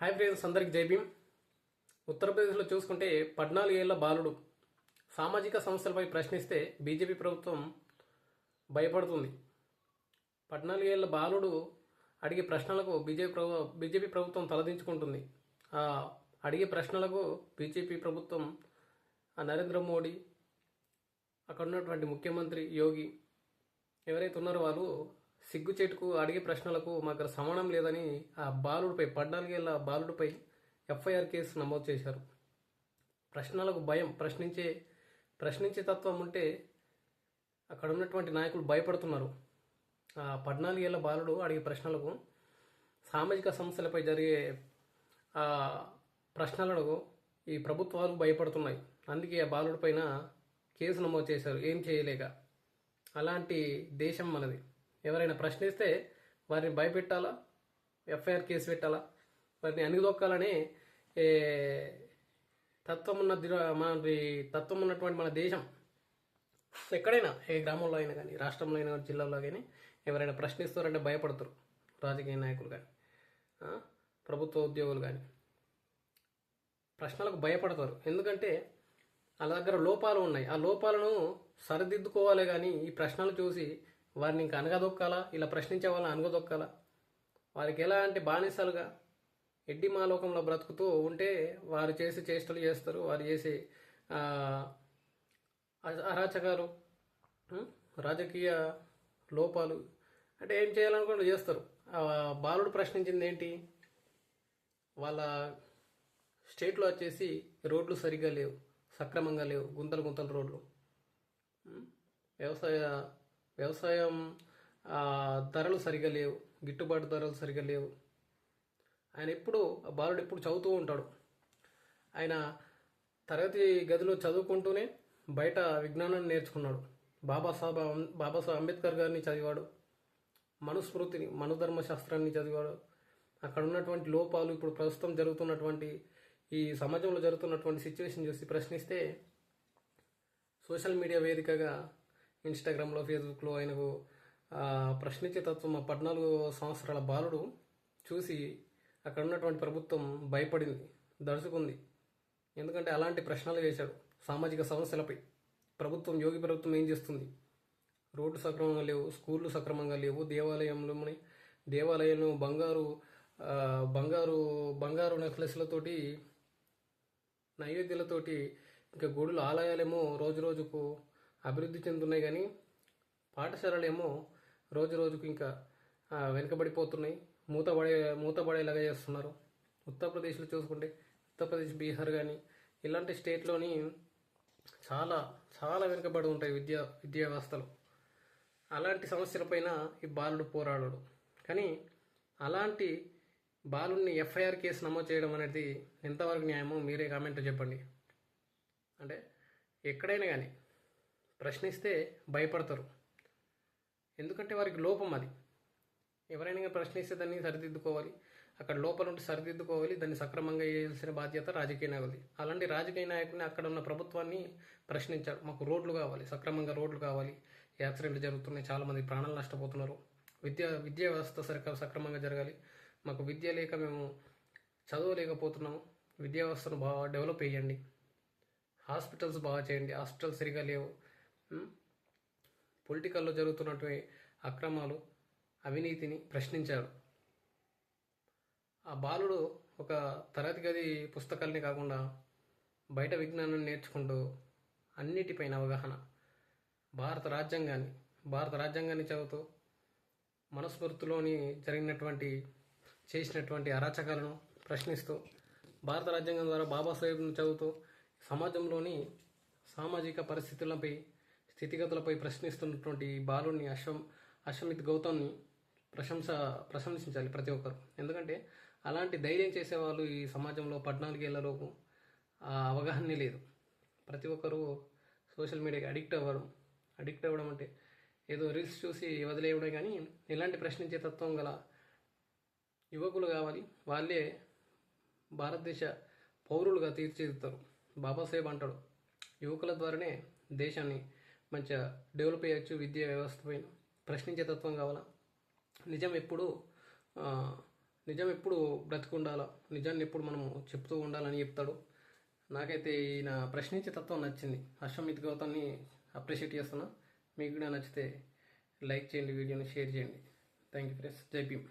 Hi friends అందరికి జై భీమ్. ఉత్తరప్రదేశ్లో చూసుకుంటే పద్నాలుగేళ్ళ బాలుడు సామాజిక సమస్యలపై ప్రశ్నిస్తే బీజేపీ ప్రభుత్వం భయపడుతుంది. పద్నాలుగేళ్ళ బాలుడు అడిగే ప్రశ్నలకు బీజేపీ ప్రభు బీజేపీ ప్రభుత్వం తలదించుకుంటుంది. అడిగే ప్రశ్నలకు బీజేపీ ప్రభుత్వం నరేంద్ర మోడీ అక్కడ ఉన్నటువంటి ముఖ్యమంత్రి యోగి ఎవరైతే ఉన్నారో వాళ్ళు సిగ్గుచేటుకు అడిగే ప్రశ్నలకు మాకు సమానం లేదని ఆ బాలుడిపై పద్నాలుగేళ్ళ బాలుడిపై ఎఫ్ఐఆర్ కేసు నమోదు చేశారు. ప్రశ్నలకు భయం ప్రశ్నించే ప్రశ్నించే తత్వం ఉంటే అక్కడ ఉన్నటువంటి నాయకులు భయపడుతున్నారు. ఆ పద్నాలుగేళ్ళ బాలుడు అడిగే ప్రశ్నలకు సామాజిక సమస్యలపై జరిగే ఆ ప్రశ్నలకు ఈ ప్రభుత్వాలు భయపడుతున్నాయి. అందుకే ఆ బాలుడి పైన కేసు నమోదు చేశారు. ఏం చేయలేక. అలాంటి దేశం మనది. ఎవరైనా ప్రశ్నిస్తే వారిని భయపెట్టాలా? ఎఫ్ఐఆర్ కేసు పెట్టాలా? వారిని అణిదొక్కాలని ఏ, తత్వం ఉన్న దిర- మన తత్వం ఉన్నటువంటి మన దేశం. ఎక్కడైనా ఏ గ్రామంలో అయినా కానీ రాష్ట్రంలో అయినా కానీ జిల్లాలో కానీ ఎవరైనా ప్రశ్నిస్తారంటే భయపడతారు. రాజకీయ నాయకులు కానీ ప్రభుత్వ ఉద్యోగులు కానీ. ప్రశ్నలకు భయపడతారు. ఎందుకంటే వాళ్ళ దగ్గర లోపాలు ఉన్నాయి. ఆ లోపాలను సరిదిద్దుకోవాలి కానీ ఈ ప్రశ్నలు చూసి వారిని ఇంకా అనగదొక్కాలా? ఇలా ప్రశ్నించే వాళ్ళని అనగదొక్కాలా? వారికి ఎలా అంటే బానిసలుగా ఎడ్డి మాలోకంలో బ్రతుకుతూ ఉంటే వారు చేసే చేష్టలు చేస్తారు. వారు చేసే అరాచకాలు రాజకీయ లోపాలు అంటే ఏం చేయాలనుకుంటూ చేస్తారు. బాలుడు ప్రశ్నించింది ఏంటి? వాళ్ళ స్టేట్లో వచ్చేసి రోడ్లు సరిగ్గా లేవు. సక్రమంగా లేవు. గుంతలు గుంతలు రోడ్లు. వ్యవసాయ వ్యవసాయం ధరలు సరిగా లేవు గిట్టుబాటు ధరలు సరిగా లేవు. ఆయన ఎప్పుడు ఆ బాలుడు ఎప్పుడు చదువుతూ ఉంటాడు. ఆయన తరగతి గదిలో చదువుకుంటూనే బయట విజ్ఞానాన్ని నేర్చుకున్నాడు. బాబాసాహెబ్ బాబాసాహెబ్ అంబేద్కర్ గారిని చదివాడు. మనుస్మృతిని మనుధర్మ శాస్త్రాన్ని చదివాడు. అక్కడ ఉన్నటువంటి లోపాలు ఇప్పుడు ప్రస్తుతం జరుగుతున్నటువంటి ఈ సమాజంలో జరుగుతున్నటువంటి సిచ్యువేషన్ చూసి ప్రశ్నిస్తే సోషల్ మీడియా వేదికగా ఇన్స్టాగ్రామ్లో ఫేస్బుక్లో ఆయనకు ప్రశ్నించే తత్వం ఆ పద్నాలుగు సంవత్సరాల బాలుడు చూసి అక్కడ ఉన్నటువంటి ప్రభుత్వం భయపడింది దడుచుకుంది ఎందుకంటే అలాంటి ప్రశ్నలు వేశాడు సామాజిక సమస్యలపై. ప్రభుత్వం యోగి ప్రభుత్వం ఏం చేస్తుంది? రోడ్డు సక్రమంగా లేవు స్కూళ్ళు సక్రమంగా లేవు దేవాలయంలో దేవాలయంలో బంగారు బంగారు బంగారు నెక్లెస్లతోటి నైవేద్యాలతోటి ఇంకా గుడులు ఆలయాలేమో రోజు రోజుకు అభివృద్ధి చెందుతున్నాయి కానీ పాఠశాలలేమో రోజు రోజుకు ఇంకా వెనుకబడిపోతున్నాయి. మూతపడే మూతపడేలాగా చేస్తున్నారు. ఉత్తరప్రదేశ్లో చూసుకుంటే ఉత్తరప్రదేశ్ బీహార్ కానీ ఇలాంటి స్టేట్లోని చాలా చాలా వెనుకబడి ఉంటాయి విద్యా విద్యా వ్యవస్థలు. అలాంటి సమస్యలపైన ఈ బాలుడు పోరాడడు. కానీ అలాంటి బాలుడిని ఎఫ్ఐఆర్ కేసు నమోదు చేయడం అనేది ఎంతవరకు న్యాయమో మీరే కామెంట్ చెప్పండి. అంటే ఎక్కడైనా కానీ ప్రశ్నిస్తే భయపడతారు. ఎందుకంటే వారికి లోపం అది. ఎవరైనా ప్రశ్నిస్తే దాన్ని సరిదిద్దుకోవాలి. అక్కడ లోపల ఉంటే సరిదిద్దుకోవాలి. దాన్ని సక్రమంగా చేయాల్సిన బాధ్యత రాజకీయ నాయకులది. అలాంటి రాజకీయ నాయకుడిని అక్కడ ఉన్న ప్రభుత్వాన్ని ప్రశ్నించారు. మాకు రోడ్లు కావాలి. సక్రమంగా రోడ్లు కావాలి. యాక్సిడెంట్లు జరుగుతున్నాయి. చాలామంది ప్రాణాలు నష్టపోతున్నారు. విద్య విద్యా వ్యవస్థ సరిగ్గా సక్రమంగా జరగాలి. మాకు విద్య లేక మేము చదవలేకపోతున్నాము. విద్యా వ్యవస్థను బాగా డెవలప్ చేయండి. హాస్పిటల్స్ బాగా చేయండి. హాస్పిటల్స్ సరిగా లేవు. పొలిటికల్లో జరుగుతున్నటువంటి అక్రమాలు అవినీతిని ప్రశ్నించాడు. ఆ బాలుడు ఒక తరగతి గది పుస్తకాల్ని కాకుండా బయట విజ్ఞానాన్ని నేర్చుకుంటూ అన్నిటిపైన అవగాహన. భారత రాజ్యాంగాన్ని భారత రాజ్యాంగాన్ని చదువుతూ మనస్మృతిలోని జరిగినటువంటి చేసినటువంటి అరాచకాలను ప్రశ్నిస్తూ భారత రాజ్యాంగం ద్వారా బాబాసాహెబ్ను చదువుతూ సమాజంలోని సామాజిక పరిస్థితులపై స్థితిగతులపై ప్రశ్నిస్తున్నటువంటి బాలుని అశ్వం అశ్వమిత్ గౌతమ్ని ప్రశంస ప్రశంసించాలి ప్రతి ఒక్కరు. ఎందుకంటే అలాంటి ధైర్యం చేసేవాళ్ళు ఈ సమాజంలో పద్నాలుగేళ్ళలోపు ఆ అవగాహనే లేదు. ప్రతి ఒక్కరూ సోషల్ మీడియాకి అడిక్ట్ అవ్వడం అడిక్ట్ అవ్వడం అంటే ఏదో రీల్స్ చూసి వదిలేయడం కానీ ఇలాంటి ప్రశ్నించే తత్వం గల యువకులు కావాలి. వాళ్ళే భారతదేశ పౌరులుగా తీర్చిదిద్దుతారు. బాబాసాహెబ్ అంటాడు యువకుల ద్వారానే దేశాన్ని మంచిగా డెవలప్ అయ్యొచ్చు విద్యా వ్యవస్థ పైన ప్రశ్నించే తత్వం కావాలా? నిజం ఎప్పుడు నిజం ఎప్పుడు బ్రతికుండాలా? నిజాన్ని ఎప్పుడు మనము చెప్తూ ఉండాలని చెప్తాడు. నాకైతే ఈయన ప్రశ్నించే తత్వం నచ్చింది. అశ్వమిత్ గౌతమ్ని అప్రిషియేట్ చేస్తున్నా. మీకు కూడా నచ్చితే లైక్ చేయండి వీడియోని షేర్ చేయండి. థ్యాంక్ యూ ఫ్రెండ్స్ జై భీమ్.